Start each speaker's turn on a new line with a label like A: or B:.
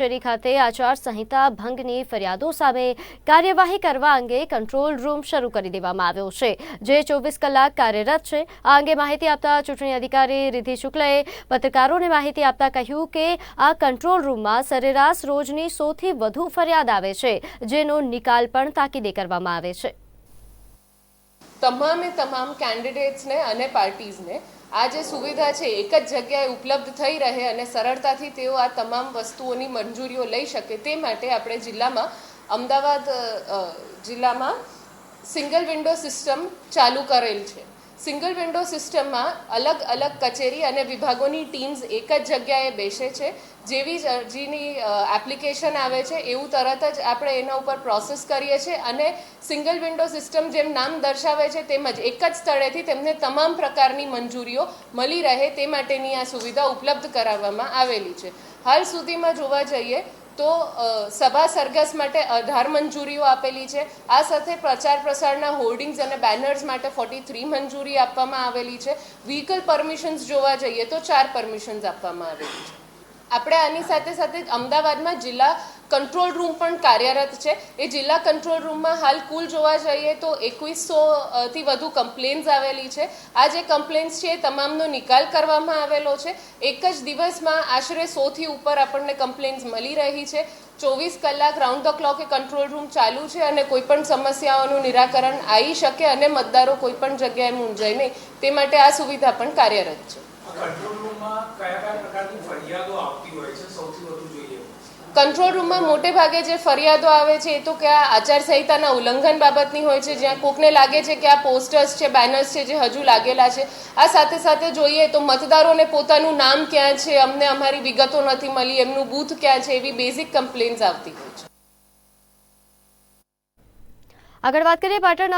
A: શેરી ખાતે આચાર સંહિતા ભંગની ફરિયાદો સામે કાર્યવાહી કરવા અંગે કંટ્રોલ રૂમ શરૂ કરી દેવામાં આવ્યો છે. જે ચોવીસ કલાક કાર્યરત છે, આ અંગે માહિતી આપતા ચૂંટણી અધિકારી રિધિ શુક્લએ પત્રકારોને માહિતી આપતા કહ્યું કે આ કંટ્રોલ રૂમમાં સરેરાશ રોજની સૌથી વધુ ફરિયાદ આવે છે, જેનો નિકાલ પણ તાકીદે કરવામાં આવે છે.
B: તમામે તમામ કેન્ડિડેટ્સને અને પાર્ટીઝને આ જે સુવિધા છે, એક જ જગ્યાએ ઉપલબ્ધ થઈ રહે અને સરળતાથી તેઓ આ તમામ વસ્તુઓની મંજૂરીઓ લઈ શકે તે માટે આપણે જિલ્લામાં અમદાવાદ જિલ્લામાં સિંગલ વિન્ડો સિસ્ટમ ચાલુ કરેલ છે. સિંગલ વિન્ડો સિસ્ટમમાં અલગ અલગ કચેરી અને વિભાગોની ટીમ્સ એક જ જગ્યાએ બેસે છે. જેવી જ અરજીની એપ્લિકેશન આવે છે, એવું તરત જ આપણે એના ઉપર પ્રોસેસ કરીએ છીએ અને સિંગલ વિન્ડો સિસ્ટમ જેમ નામ દર્શાવે છે તેમજ એક જ સ્થળેથી તેમને તમામ પ્રકારની મંજૂરીઓ મળી રહે તે માટેની આ સુવિધા ઉપલબ્ધ કરાવવામાં આવેલી છે. હાલ સુધીમાં જોવા જઈએ તો સભા સરઘસ માટે અઢાર મંજૂરીઓ આપેલી છે. આ સાથે પ્રચાર પ્રસારના હોર્ડિંગ્સ અને બેનર્સ માટે ફોર્ટી થ્રી મંજૂરી આપવામાં આવેલી છે. વ્હીકલ પરમિશન્સ જોવા જઈએ તો ચાર પરમિશન્સ આપવામાં આવેલી છે. આપણે આની સાથે સાથે અમદાવાદમાં જિલ્લા કંટ્રોલ રૂમ પણ કાર્યરત છે. એ જિલ્લા કંટ્રોલ રૂમમાં હાલ કુલ જોવા જઈએ તો એકવીસો થી વધુ કમ્પ્લેન્સ આવેલી છે. આ જે કમ્પ્લેન્સ છે એ તમામનો નિકાલ કરવામાં આવેલો છે. એક જ દિવસમાં આશરે સોથી ઉપર આપણને કમ્પ્લેન્સ મળી રહી છે. ચોવીસ કલાક રાઉન્ડ ધ ક્લોકે કંટ્રોલ રૂમ ચાલુ છે અને કોઈ પણ સમસ્યાઓનું નિરાકરણ આવી શકે અને મતદારો કોઈ પણ જગ્યાએ મૂંઝાય નહીં. તે માટે આ સુવિધા પણ કાર્યરત છે.
C: કંટ્રોલ રૂમમાં કયા કયા પ્રકારની ફરિયાદો આવતી હોય છે? સૌથી વધુ જોઈએ.
B: કંટ્રોલ રૂમમાં મોટે ભાગે જે ફરિયાદો આવે છે એ તો કે આ આચારસંહિતાના ઉલ્લંઘન બાબતની હોય છે જ્યાં કોકને લાગે છે કે આ પોસ્ટર્સ છે બેનર્સ છે જે હજુ લાગેલા છે. આ સાથે સાથે જોઈએ તો મતદારોને પોતાનું નામ ક્યાં છે અમને અમારી વિગતો નથી મળી એમનું બૂથ ક્યાં છે એવી બેઝિક કમ્પ્લેન્સ આવતી હોય છે.
A: આગળ વાત કરીએ પાટણના